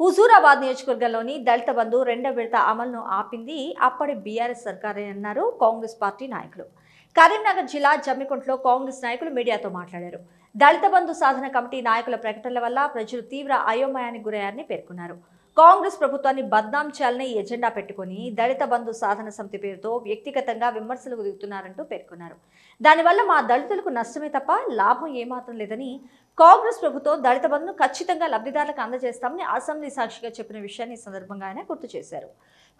హుజూరాబాద్ నియోజకవర్గంలోని దళిత బంధు రెండో విడత అమలును ఆపింది. అప్పటి బీఆర్ఎస్ సర్కారే అన్నారు కాంగ్రెస్ పార్టీ నాయకులు. కరీంనగర్ జిల్లా జమ్మికుంటలో కాంగ్రెస్ నాయకులు మీడియాతో మాట్లాడారు. దళిత బంధు సాధన కమిటీ నాయకుల ప్రకటనల వల్ల ప్రజలు తీవ్ర అయోమయానికి గురయ్యారని పేర్కొన్నారు. కాంగ్రెస్ ప్రభుత్వాన్ని బద్నాం చేయాలని ఎజెండా పెట్టుకుని దళిత బంధు సాధన సమితి పేరుతో వ్యక్తిగతంగా విమర్శలకు దిగుతున్నారంటూ పేర్కొన్నారు. దానివల్ల మా దళితులకు నష్టమే తప్ప లాభం ఏమాత్రం లేదని కాంగ్రెస్ ప్రభుత్వం దళిత బంధును ఖచ్చితంగా లబ్ధిదారులకు అందజేస్తామని అసెంబ్లీ సాక్షిగా చెప్పిన విషయాన్ని ఈ సందర్భంగా ఆయన గుర్తు చేశారు.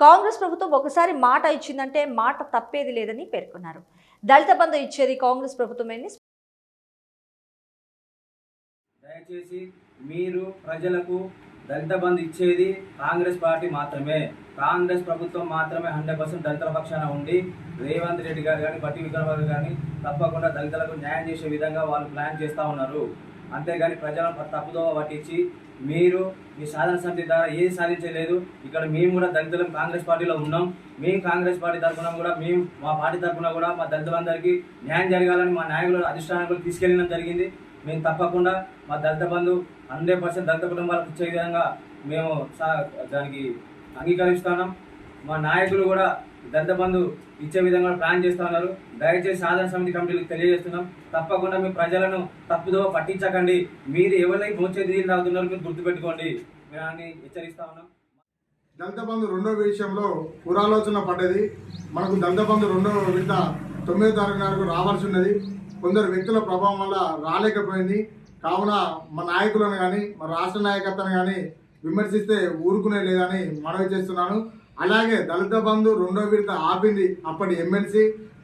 కాంగ్రెస్ ప్రభుత్వం ఒకసారి మాట ఇచ్చిందంటే మాట తప్పేది లేదని పేర్కొన్నారు. దళిత బంధు ఇచ్చేది కాంగ్రెస్ ప్రభుత్వమేని దయచేసి మీరు ప్రజలకు దళిత బంధు ఇచ్చేది కాంగ్రెస్ పార్టీ మాత్రమే. కాంగ్రెస్ ప్రభుత్వం మాత్రమే హండ్రెడ్ పర్సెంట్ దళితుల పక్షాన ఉండి రేవంత్ రెడ్డి గారు కానీ బట్టి విక్రమార్క కానీ తప్పకుండా దళితులకు న్యాయం చేసే విధంగా వాళ్ళు ప్లాన్ చేస్తూ ఉన్నారు. అంతేగాని ప్రజలను తప్పుదోవ పట్టించి మీరు మీ సాధన సమితి ద్వారా ఏది సాధించలేదు ఇక్కడ మేము కూడా దళితులం కాంగ్రెస్ పార్టీలో ఉన్నాం. మేము కాంగ్రెస్ పార్టీ తరఫున కూడా మేము మా పార్టీ తరఫున కూడా మా దళితులందరికీ న్యాయం జరగాలని మా నాయకులు అధిష్టానాలకు తీసుకెళ్ళడం జరిగింది. మేము తప్పకుండా మా దళిత బంధు హండ్రెడ్ పర్సెంట్ దళిత కుటుంబాలకు ఇచ్చే విధంగా మేము సా- దానికి అంగీకరిస్తున్నాం. మా నాయకులు కూడా దంతబంధు ఇచ్చే విధంగా ప్లాన్ చేస్తూ ఉన్నారు. దయచేసి సాధన సమితి కమిటీలకు తెలియజేస్తున్నాం. తప్పకుండా మీ ప్రజలను తప్పుదో పట్టించకండి. మీరు ఎవరికి మోచేది నీళ్ళు తాగుతున్నారో మీరు గుర్తుపెట్టుకోండి. మేము అని హెచ్చరిస్తా ఉన్నాం. దంతబంధు రెండో విషయంలో పురాలోచన పడ్డది. మనకు దంతబంధు రెండవ రెండో విడత తొమ్మిదో తారీఖు నాడు రావాల్సి ఉన్నది. కొందరు వ్యక్తుల ప్రభావం వల్ల రాలేకపోయింది. కావున మా నాయకులను కానీ మా రాష్ట్ర నాయకత్వాన్ని కానీ విమర్శిస్తే ఊరుకునే లేదని మనవి చేస్తున్నాను. అలాగే దళిత బంధు రెండో విడత ఆపింది. అప్పటి ఎమ్మెల్సీ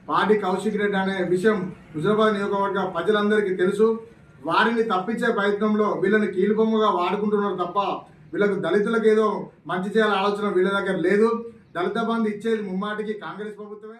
పాటి కౌశిక్ రెడ్డి అనే విషయం హుజరాబాద్ నియోజకవర్గ ప్రజలందరికీ తెలుసు. వారిని తప్పించే ప్రయత్నంలో వీళ్ళని కీలుబొమ్మగా వాడుకుంటున్నారు తప్ప వీళ్ళకు దళితులకు ఏదో మంచి చేయాలని ఆలోచన వీళ్ళ దగ్గర లేదు. దళిత బంధు ఇచ్చేది ముమ్మాటికి కాంగ్రెస్ ప్రభుత్వమే.